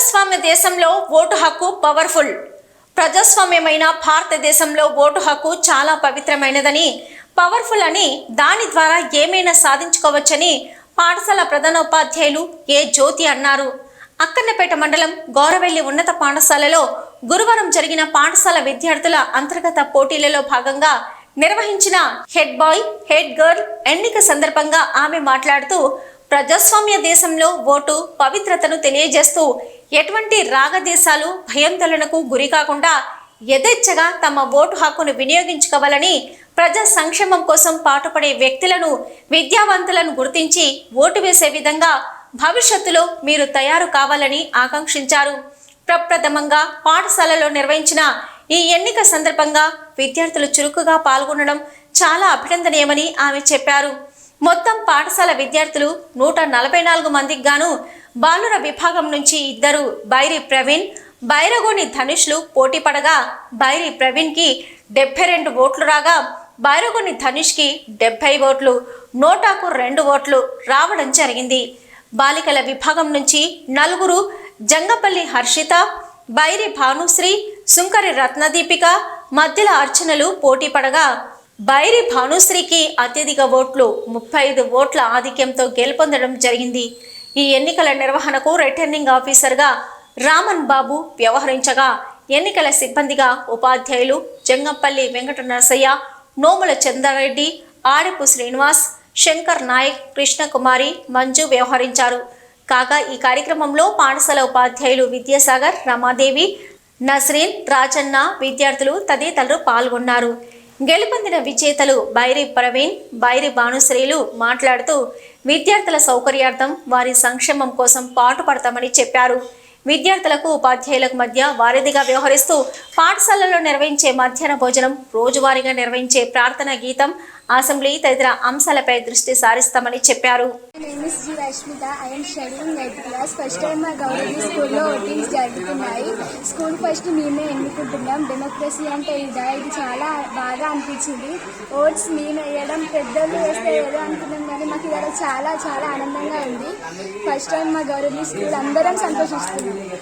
ప్రజాస్వామ్య దేశంలో ఓటు హక్కు పవర్ఫుల్. ప్రజాస్వామ్యమైన భారతదేశంలో ఓటు హక్కు చాలా పవిత్రమైనదని పవర్ఫుల్ అని దాని ద్వారా ఏమైనా సాధించుకోవచ్చని పాఠశాల ప్రధానోపాధ్యాయులు ఏ జ్యోతి అన్నారు. అక్కన్నపేట మండలం గౌరవెల్లి ఉన్నత పాఠశాలలో గురువారం జరిగిన పాఠశాల విద్యార్థుల అంతర్గత పోటీలలో భాగంగా నిర్వహించిన హెడ్ బాయ్ హెడ్ గర్ల్ ఎన్నిక సందర్భంగా ఆమె మాట్లాడుతూ ప్రజాస్వామ్య దేశంలో ఓటు పవిత్రతను తెలియజేస్తూ ఎటువంటి రాగదేశాలు భయాందోళనకు గురి కాకుండా యథేచ్ఛగా తమ ఓటు హక్కును వినియోగించుకోవాలని ప్రజా సంక్షేమం కోసం పాటుపడే వ్యక్తులను విద్యావంతులను గుర్తించి ఓటు వేసే విధంగా భవిష్యత్తులో మీరు తయారు కావాలని ఆకాంక్షించారు. ప్రప్రథమంగా పాఠశాలలో నిర్వహించిన ఈ ఎన్నిక సందర్భంగా విద్యార్థులు చురుకుగా పాల్గొనడం చాలా అభినందనీయమని ఆమె చెప్పారు. మొత్తం పాఠశాల విద్యార్థులు నూట నలభై నాలుగు మందికి గాను బాలుర విభాగం నుంచి ఇద్దరు బైరి ప్రవీణ్ బైరగోని ధనుష్లు పోటీ పడగా బైరి ప్రవీణ్కి డెబ్బై రెండు ఓట్లు రాగా బైరగోని ధనుష్కి డెబ్బై ఓట్లు నోటాకు రెండు ఓట్లు రావడం జరిగింది. బాలికల విభాగం నుంచి నలుగురు జంగపల్లి హర్షిత బైరి భానుశ్రీ సుంకరి రత్నదీపిక మధ్యల అర్చనలు పోటీ పడగా బైరి భానుశ్రీకి అత్యధిక ఓట్లు ముప్పై ఐదు ఓట్ల ఆధిక్యంతో గెలుపొందడం జరిగింది. ఈ ఎన్నికల నిర్వహణకు రిటర్నింగ్ ఆఫీసర్గా రామన్ బాబు వ్యవహరించగా ఎన్నికల సిబ్బందిగా ఉపాధ్యాయులు జంగంపల్లి వెంకట నరసయ్య నోముల చంద్రారెడ్డి ఆడిపు శ్రీనివాస్ శంకర్ నాయక్ కృష్ణకుమారి మంజు వ్యవహరించారు. కాగా ఈ కార్యక్రమంలో పాఠశాల ఉపాధ్యాయులు విద్యాసాగర్ రమాదేవి నస్రీన్ రాజన్న విద్యార్థులు తదితరులు పాల్గొన్నారు. గెలుపొందిన విజేతలు బైరి ప్రవీణ్ బైరి భానుశ్రీలు మాట్లాడుతూ విద్యార్థుల సౌకర్యార్థం వారి సంక్షేమం కోసం పాటుపడతామని చెప్పారు. విద్యార్థులకు ఉపాధ్యాయులకు మధ్య వారధిగా వ్యవహరిస్తూ పాఠశాలలో నిర్వహించే మధ్యాహ్న భోజనం రోజువారీగా నిర్వహించే ప్రార్థన గీతం అసెంబ్లీ తదితర అంశాలపై దృష్టి సారిస్తామని చెప్పారు. ఫస్ట్ టైం మా గవర్నమెంట్ స్కూల్లో ఓటింగ్స్ జరుగుతున్నాయి. స్కూల్ ఫస్ట్ మేమే ఎన్నుకుంటున్నాం. డెమోక్రసీ అంటే ఇదా? ఇది చాలా బాగా అనిపించింది. ఓట్స్ మేము వేయడం పెద్దలు వేస్తే ఏదో అనుకున్నాం కానీ మాకు ఇవాళ చాలా చాలా ఆనందంగా ఉంది. ఫస్ట్ టైం మా గవర్నమెంట్ స్కూల్ అందరం సంతోషిస్తున్నాం. মিলে গেছে